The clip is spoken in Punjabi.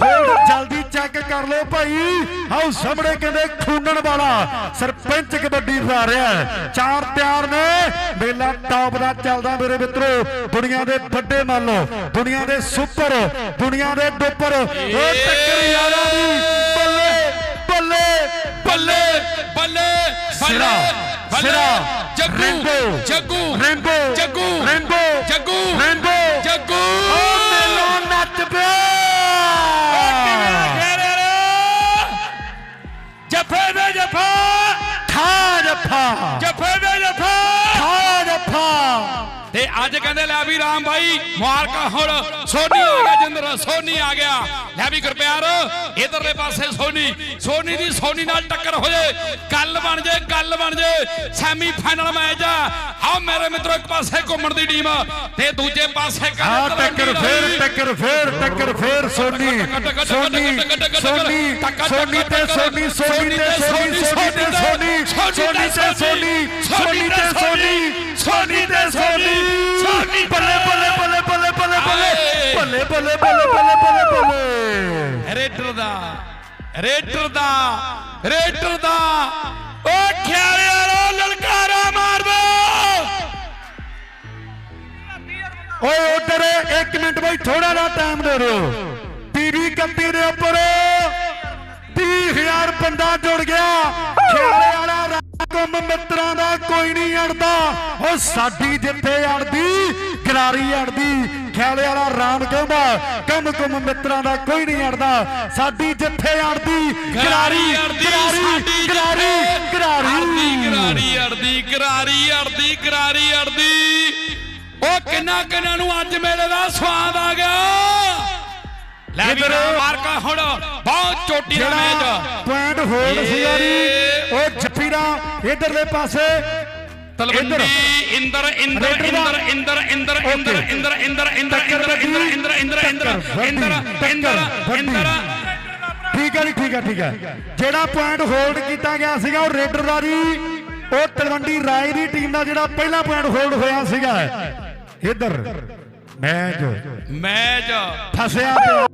ਹੋਲਡ ਜਲਦੀ ਚੈੱਕ ਕਰ ਲਓ ਭਾਈ। ਆਓ ਸਾਹਮਣੇ ਕਹਿੰਦੇ ਖੂਨਣ ਵਾਲਾ ਸਰਪੰਚ ਕਬੱਡੀ ਖਿਡਾ ਰਿਹਾ। ਚਾਰ ਤਿਆਰ ਨੇ। ਮੇਲਾ ਟੌਪ ਦਾ ਚੱਲਦਾ ਮੇਰੇ ਮਿੱਤਰੋ। ਦੁਨੀਆ ਦੇ ਵੱਡੇ ਮੰਨ ਲਓ। ਦੁਨੀਆ ਦੇ ਸੁਪਰ। ਦੁਨੀਆ ਦੇ ਡੁੱਪਰ। ਉਹ ਟੱਕਰ ਯਾਰਾਂ ਦੀ ਬੱਲੇ ਬੱਲੇ ਬੱਲੇ ਬੱਲੇ ਸਿਰਾ ਸਿਰਾ Jaggu Jaggu Rambo Jaggu Rambo Jaggu. Rambo. जफे में जफा था जफा ਅੱਜ ਕਹਿੰਦੇ ਲੈ ਵੀ ਰਾਮ ਭਾਈ ਮੁਬਾਰਕਾਂ ਹੁਣ ਸੋਨੀ ਆ ਗਿਆ ਜਿੰਦਰ ਸੋਨੀ ਆ ਗਿਆ। ਲੈ ਵੀ ਗੁਰਪਿਆਰ ਇਧਰਲੇ ਪਾਸੇ ਸੋਨੀ। ਸੋਨੀ ਦੀ ਸੋਨੀ ਨਾਲ ਟੱਕਰ ਹੋ ਜੇ। ਗੱਲ ਬਣ ਜੇ ਗੱਲ ਬਣ ਜੇ। ਸੈਮੀ ਫਾਈਨਲ ਮੈਚ ਆ। ਆਓ ਮੇਰੇ ਮਿੱਤਰੋ ਇੱਕ ਪਾਸੇ ਘੁੰਮਣ ਦੀ ਟੀਮ ਤੇ ਦੂਜੇ ਪਾਸੇ ਆ ਕਹਿੰਦੇ ਟੱਕਰ ਫੇਰ ਟੱਕਰ ਫੇਰ ਟੱਕਰ ਫੇਰ ਸੋਨੀ। ਸੋਨੀ ਸੋਨੀ ਸੋਨੀ ਤੇ ਸੋਨੀ ਸੋਨੀ ਤੇ ਸੋਨੀ ਸੋਨੀ ਤੇ ਸੋਨੀ। ਸੋਨੀ ਤੇ ਸੋਨੀ ਸੋਨੀ ਤੇ ਸੋਨੀ ਸੋਨੀ ਤੇ ਬੱਲੇ ਬੱਲੇ ਬੱਲੇ ਬੱਲੇ ਬੱਲੇ ਬੱਲੇ ਰੇਡਰ ਦਾ ਰੇਡਰ ਦਾ ਰੇਡਰ ਦਾ ਓ ਖਿਆਲੇ ਵਾਲੋ ਲਲਕਾਰਾ ਮਾਰ ਦੋ ਓਏ ਉਧਰ 1 ਮਿੰਟ ਬਈ ਥੋੜਾ ਜਿਹਾ ਟਾਈਮ ਦੇ ਦਿਓ ਟੀਵੀ 31 ਦੇ ਉੱਪਰ 30000 ਬੰਦਾ ਜੁੜ ਗਿਆ ਖਿਆਲੇ ਵਾਲਾ ਰਾਕਮ ਮਿੱਤਰਾਂ ਦਾ ਕੋਈ ਨਹੀਂ ਅੜਦਾ ਉਹ ਸਾਡੀ ਜਿੱਥੇ ਅੜਦੀ ਗਰਾਰੀ ਅੜਦੀ ਖਿਆਲੇ ਵਾਲਾ ਰਾਮ ਕਹਿੰਦਾ ਕੰਮ ਕੁਮ ਮਿੱਤਰਾਂ ਦਾ ਕੋਈ ਨਹੀਂ ਅੜਦਾ। ਸਾਡੀ ਜਿੱਥੇ ਅੜਦੀ ਗਰਾਰੀ ਗਰਾਰੀ ਗਰਾਰੀ ਅੜਦੀ ਗਰਾਰੀ ਗਰਾਰੀ। ਅੜਦੀ ਗਰਾਰੀ ਅੜਦੀ ਗਰਾਰੀ ਅੜਦੀ ਉਹ ਕਿੰਨਾ ਕਿੰਨਾ ਨੂੰ ਅੱਜ ਮੇਲੇ ਦਾ ਸਵਾਦ ਆ ਗਿਆ। ਲੈ ਵੀ ਇੱਧਰ ਮਾਰਕਾ ਹੁਣ ਬਹੁਤ ਚੋਟੀ ਦਾ ਮੈਚ ਪੁਆਇੰਟ ਹੋਲਡ ਸੀ ਯਾਰੀ ਉਹ ਜੱਫੀ ਦਾ ਇਧਰਲੇ ਪਾਸੇ ਤਲਵੰਡੀ ਇੰਦਰ ਇੰਦਰ ਇੰਦਰ ਇੰਦਰ ਇੰਦਰ. ਇੰਦਰ ਇੰਦਰ ਇੰਦਰ ਇੰਦਰ ਇੰਦਰ ਇੰਦਰ ਇੰਦਰ ਇੰਦਰ ਇੰਦਰ ਇੰਦਰ ਇੰਦਰ ਠੀਕ ਹੈ ਜੀ ਠੀਕ ਹੈ ਠੀਕ ਹੈ ਜਿਹੜਾ ਪੁਆਇੰਟ ਹੋਲਡ ਕੀਤਾ ਗਿਆ ਸੀਗਾ ਉਹ ਰੇਡਰ ਦਾ ਜੀ ਉਹ ਤਲਵੰਡੀ ਰਾਏ ਦੀ ਟੀਮ ਦਾ ਜਿਹੜਾ ਪਹਿਲਾ ਪੁਆਇੰਟ ਹੋਲਡ ਹੋਇਆ ਸੀਗਾ ਇਧਰ ਮੈਚ ਮੈਚ ਫਸਿਆ ਪਿਆ